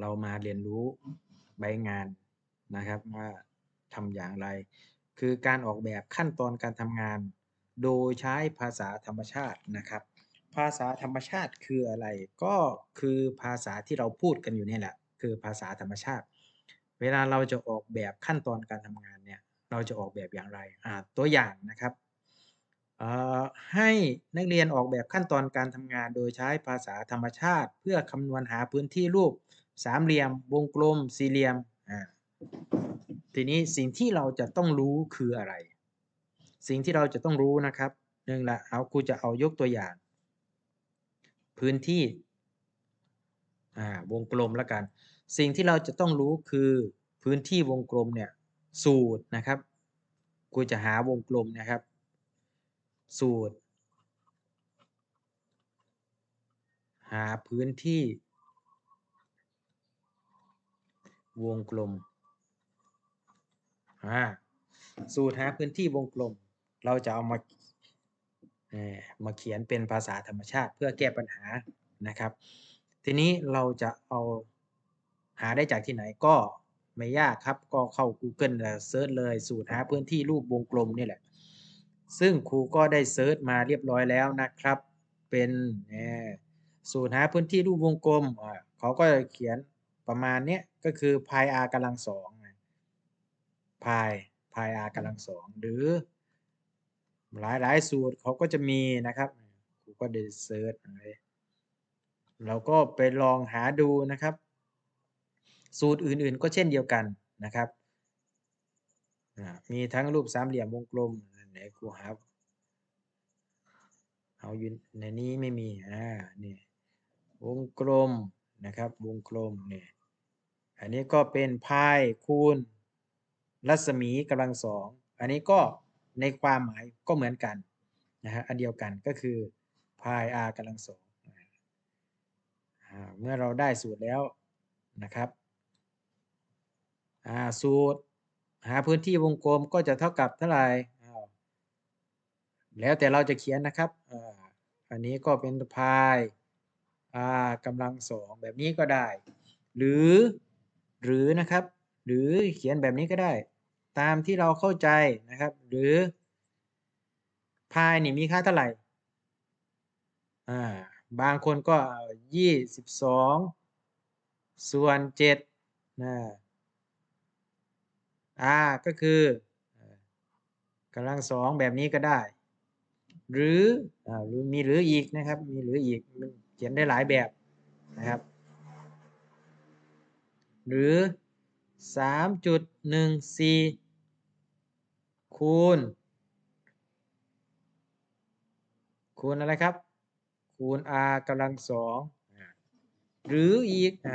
เรามาเรียนรู้ใบงานนะครับว่าทำอย่างไร คือการออกแบบขั้นตอนการทำงาน โดยใช้ภาษาธรรมชาตินะครับ ภาษาธรรมชาติคืออะไร ก็คือภาษาที่เราพูดกันอยู่นี่แหละ คือภาษาธรรมชาติ เวลาเราจะออกแบบขั้นตอนการทำงานเนี่ย เราจะออกแบบอย่างไรตัวอย่างนะครับให้นักเรียนออกแบบขั้นตอนการทำงานโดยใช้ภาษาธรรมชาติ เพื่อคำนวณหาพื้นที่รูป สามเหลี่ยม วงกลม สี่เหลี่ยมอ่าทีนี้สิ่งที่เราจะต้องรู้คืออะไร สิ่งที่เราจะต้องรู้นะครับหนึ่งละเอาครูจะเอายกตัวอย่าง พื้นที่อ่าวงกลมแล้วกัน สิ่งที่เราจะต้องรู้คือพื้นที่วงกลมเนี่ยสูตรนะครับครูจะหาวงกลมนะครับ สูตร หาพื้นที่ วงกลมอ่าสูตรหาพื้นที่วงกลม เราจะเอามาเมาเขียนเป็นภาษาธรรมชาติเพื่อแก้ปัญหานะครับ ทีนี้เราจะเอาหาได้จากที่ไหนก็ไม่ยากครับ ก็เข้า Google แล้วเซิร์ชเลยสูตรหาพื้นที่รูปวงกลมนี่แหละ ซึ่งครูก็ได้เซิร์ชมาเรียบร้อยแล้วนะครับ เป็นสูตรหาพื้นที่รูปวงกลมเขาก็จะเขียน ประมาณเนี้ยก็คือ pi r กำลังสอง pi pi r กำลังสองหรือหลายๆสูตรเขาก็จะมีนะครับครูก็ได้เซิร์ชไว้เราก็ไปลองหาดูนะครับ สูตรอื่นๆก็เช่นเดียวกันนะครับ มีทั้งรูปสามเหลี่ยมวงกลมไหนครูหาเอาอยู่ในนี้ไม่มีอ่านี่วงกลม นะครับ วงกลมเนี่ยอันนี้ก็เป็น pi คูณ รัศมีกำลังสองอันนี้ก็ในความหมายก็เหมือนกันนะฮะอันเดียวกันก็คือ pi r กำลังสองเมื่อเราได้สูตรแล้วนะครับสูตรหาพื้นที่วงกลมก็จะเท่ากับเท่าไรอ้าวแล้วแต่เราจะเขียนนะครับ อันนี้ก็เป็น pi r กำลังสองแบบนี้ก็ได้ หรือหรือนะครับ หรือเขียนแบบนี้ก็ได้ ตามที่เราเข้าใจนะครับ หรือ pi นี่มีค่าเท่าไหรอ่าบางคนก็ยี่สิบสองส่วนเจ็ดนะ r ก็คือกำลังสองแบบนี้ก็ได้ หรืออหรือมีหรืออีกนะครับ มีหรืออีก ขียนได้หลายแบบนะครับ หรือ 3.14 คูณ คูณอะไรครับ คูณ r กำลังสองหรืออีกอ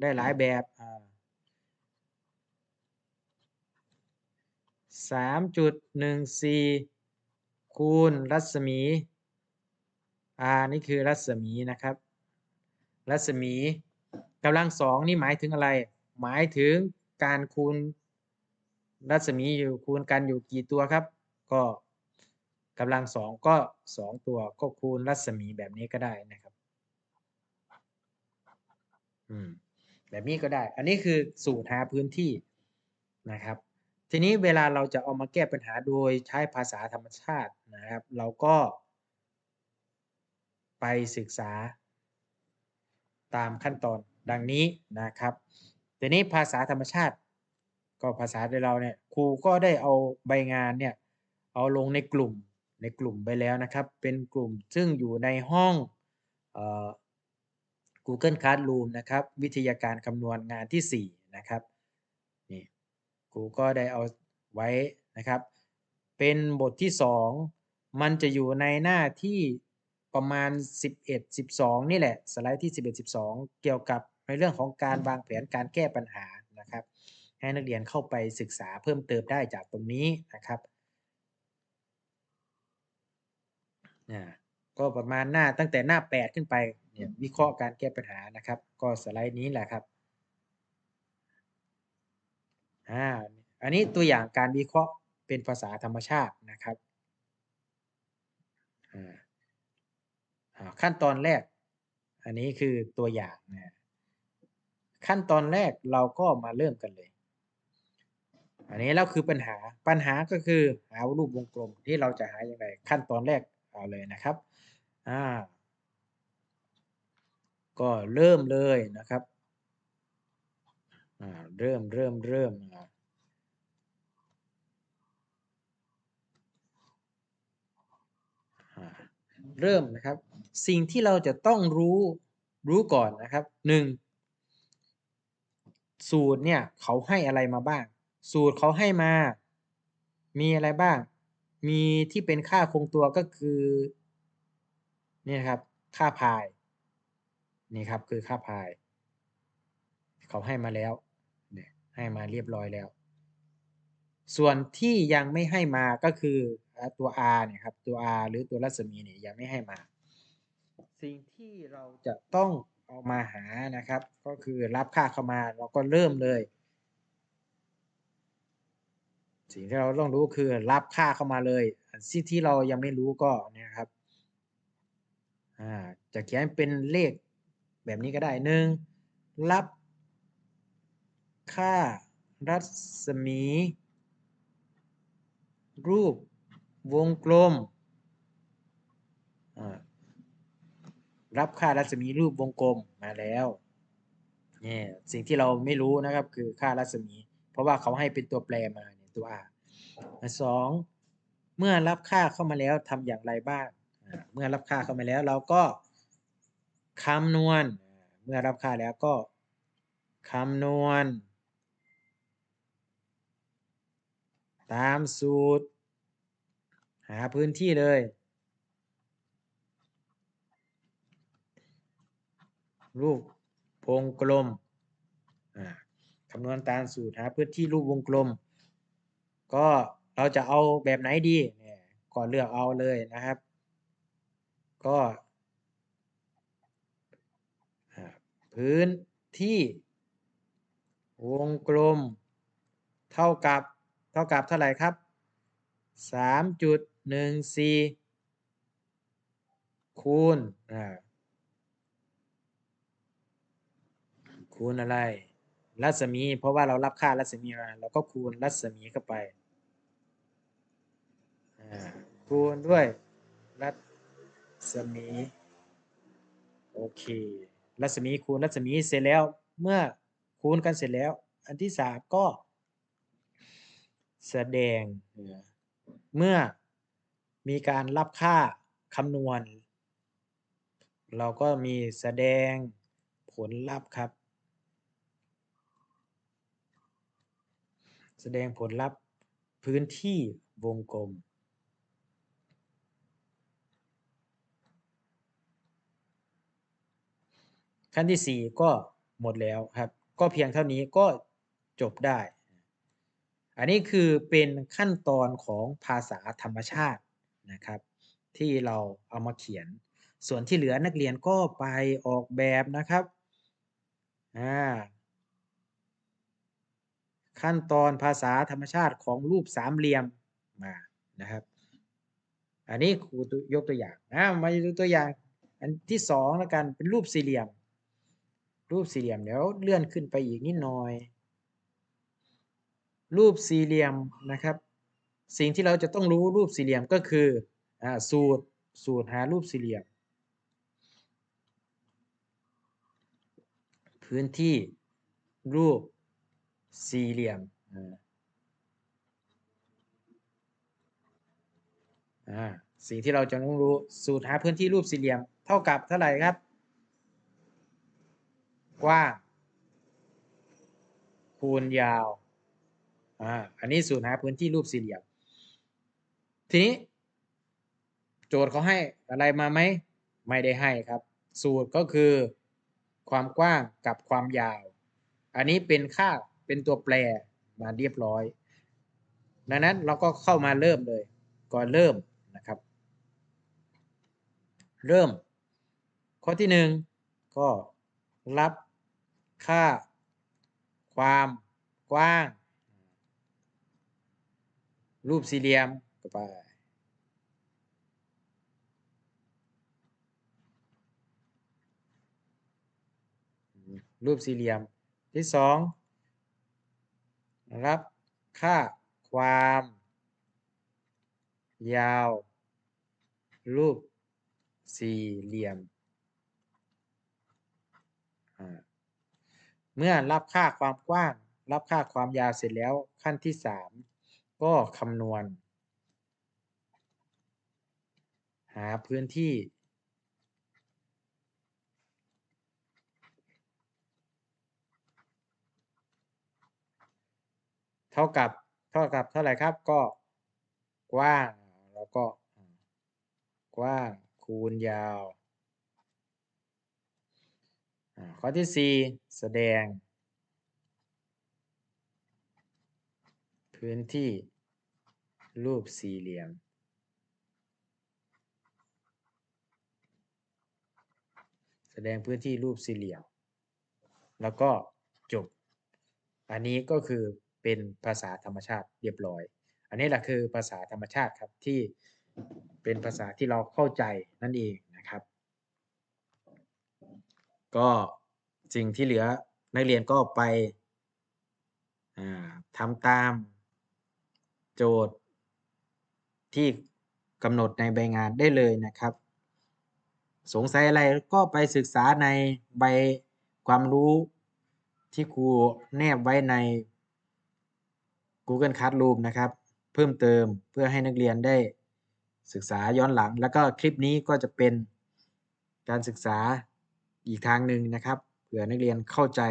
ได้หลายแบบอ่า3.14 คูณรัศมี r นี่คือรัศมีนะครับ รัศมีกำลังสองนี่หมายถึงอะไร หมายถึงการคูณ รัศมีอยู่คูณกันอยู่กี่ตัวครับ ก็กำลังสองก็สองตัวก็คูณรัศมีแบบนี้ก็ได้นะครับอืมแบบนี้ก็ได้ อันนี้คือสูตรหาพื้นที่นะครับ ทีนี้เวลาเราจะเอามาแก้ปัญหาโดยใช้ภาษาธรรมชาตินะครับ เราก็ ไปศึกษา ตามขั้นตอนดังนี้นะครับทีนี้ภาษาธรรมชาติ ก็ภาษาเราเนี่ยครูก็ได้เอาใบงานเนี่ยเอาลงในกลุ่มในกลุ่มไปแล้วนะครับ เป็นกลุ่มซึ่งอยู่ในห้องออ Google Classroom นะครับ วิทยาการคำนวณงานที่ 4 นะครับนี่ครูก็ได้เอาไว้นะครับ เป็นบทที่ 2 มันจะอยู่ในหน้าที่ ประมาณ 11 12 นี่แหละ สไลด์ที่ 11 12 เกี่ยวกับในเรื่องของการวางแผนการแก้ปัญหานะครับ ให้นักเรียนเข้าไปศึกษาเพิ่มเติมได้จากตรงนี้นะครับอ่าก็ประมาณหน้าตั้งแต่หน้า 8 ขึ้นไปเนี่ยวิเคราะห์การแก้ปัญหานะครับ ก็สไลด์นี้แหละครับอ่าอันนี้ตัวอย่างการวิเคราะห์เป็นภาษาธรรมชาตินะครับอ่าอ่า ขั้นตอนแรก อันนี้คือตัวอย่างนะขั้นตอนแรกเราก็มาเริ่มกันเลย อันนี้แล้วคือปัญหาปัญหาก็คือหารูปวงกลมที่เราจะหาอย่างไรขั้นตอนแรกเอาเลยนะครับอ่าก็เริ่มเลยนะครับอ่าเริ่มเริ่มเริ่มอ่าเริ่มนะครับ สิ่งที่เราจะต้องรู้รู้ก่อนนะครับหนึ่งสูตรเนี่ยเขาให้อะไรมาบ้าง สูตรเขาให้มา มีอะไรบ้าง มีที่เป็นค่าคงตัวก็คือนี่นะครับ ค่าพายนี่ครับคือค่าพาย เขาให้มาแล้วเนี่ยให้มาเรียบร้อยแล้ว ส่วนที่ยังไม่ให้มาก็คือตัว r เนี่ยครับตัว r หรือตัวรัศมีเนี่ยยังไม่ให้มา สิ่งที่เราจะต้องเอามาหานะครับ ก็คือรับค่าเข้ามาเราก็เริ่มเลย สิ่งที่เราต้องรู้คือรับค่าเข้ามาเลยสิ่งที่เรายังไม่รู้ก็เนี่ยครับจะเขียนเป็นเลขแบบนี้ก็ได้หนึ่งรับ ค่ารัศมี รูปวงกลม รับค่ารัศมีรูปวงกลมมาแล้วเนี่ยสิ่งที่เราไม่รู้นะครับคือค่ารัศมี เพราะว่าเขาให้เป็นตัวแปรมาเนี่ยตัว r อันสองเมื่อรับค่าเข้ามาแล้วทำอย่างไรบ้าง เมื่อรับค่าเข้ามาแล้วเราก็คำนวณ เมื่อรับค่าแล้วก็คำนวณ ตามสูตร หาพื้นที่เลย รูปวงกลมคำนวณตามสูตรหาพื้นที่รูปวงกลม ก็เราจะเอาแบบไหนดีเนี่ยก็เลือกเอาเลยนะครับ ก็พื้นที่วงกลม เท่ากับเท่ากับเท่าไหร่ครับสามจุดหนึ่งซีคูณอ่า คูณอะไรรัศมี เพราะว่าเรารับค่ารัศมีมาเราก็คูณรัศมีเข้าไปคูณด้วยรัศมีโอเครัศมีคูณรัศมีเสร็จแล้ว เมื่อคูณกันเสร็จแล้ว อันที่สามก็ แสดงเมื่อมีการรับค่าคำนวณ เราก็มีแสดงผลลัพธ์ครับ สดงผลลัพธ์พื้นที่วงกลม ขั้นที่สี่ก็หมดแล้วครับ ก็เพียงเท่านี้ก็จบได้ อันนี้คือเป็นขั้นตอนของภาษาธรรมชาตินะครับ ที่เราเอามาเขียน ส่วนที่เหลือนักเรียนก็ไปออกแบบนะครับอ่า ขั้นตอนภาษาธรรมชาติของรูปสามเหลี่ยมมานะครับ อันนี้ครูยกตัวอย่างนะมาดูตัวอย่าง อันที่สองแล้วกันเป็นรูปสี่เหลี่ยม รูปสี่เหลี่ยมเดี๋ยวเลื่อนขึ้นไปอีกนิดหน่อย รูปสี่เหลี่ยมนะครับ สิ่งที่เราจะต้องรู้รูปสี่เหลี่ยมก็คืออสูตรสูตรหารูปสี่เหลี่ยม พื้นที่รูป สี่เหลี่ยมอ่าสิ่งที่เราจะต้องรู้สูตรหาพื้นที่รูปสี่เหลี่ยม เท่ากับเท่าไหร่ครับกว้างคูณยาวอ่าอันนี้สูตรหาพื้นที่รูปสี่เหลี่ยม ทีนี้ โจทย์เขาให้อะไรมาไหมไม่ได้ให้ครับ สูตรก็คือความกว้างกับความยาว อันนี้เป็นค่า เป็นตัวแปรมาเรียบร้อย ดังนั้นเราก็เข้ามาเริ่มเลย ก่อนเริ่มนะครับ เริ่ม ข้อที่หนึ่งก็รับค่า ความกว้าง รูปสี่เหลี่ยมก็ไปรูปสี่เหลี่ยมที่สอง รับค่าความ ยาว รูปสี่เหลี่ยม เมื่อรับค่าความกว้าง รับค่าความยาวเสร็จแล้วขั้นที่สามก็คำนวณ หาพื้นที่ เท่ากับเท่ากับเท่าไหร่ครับก็กว้างแล้วก็กว้างคูณยาวข้อที่สี่แสดง พื้นที่รูปสี่เหลี่ยม แสดงพื้นที่รูปสี่เหลี่ยม แล้วก็จบ อันนี้ก็คือ เป็นภาษาธรรมชาติเรียบร้อย อันนี้แหละคือภาษาธรรมชาติครับที่เป็นภาษาที่เราเข้าใจนั่นเองนะครับ ก็สิ่งที่เหลือนักเรียนก็ไปทำตามโจทย์ที่กำหนดในใบงานได้เลยนะครับ สงสัยอะไรก็ไปศึกษาในใบความรู้ที่ครูแนบไว้ใน Google Classroom นะครับ เพิ่มเติมเพื่อให้นักเรียนได้ศึกษาย้อนหลัง แล้วก็คลิปนี้ก็จะเป็นการศึกษาอีกทางหนึ่งนะครับ เผื่อนักเรียนเข้าใจ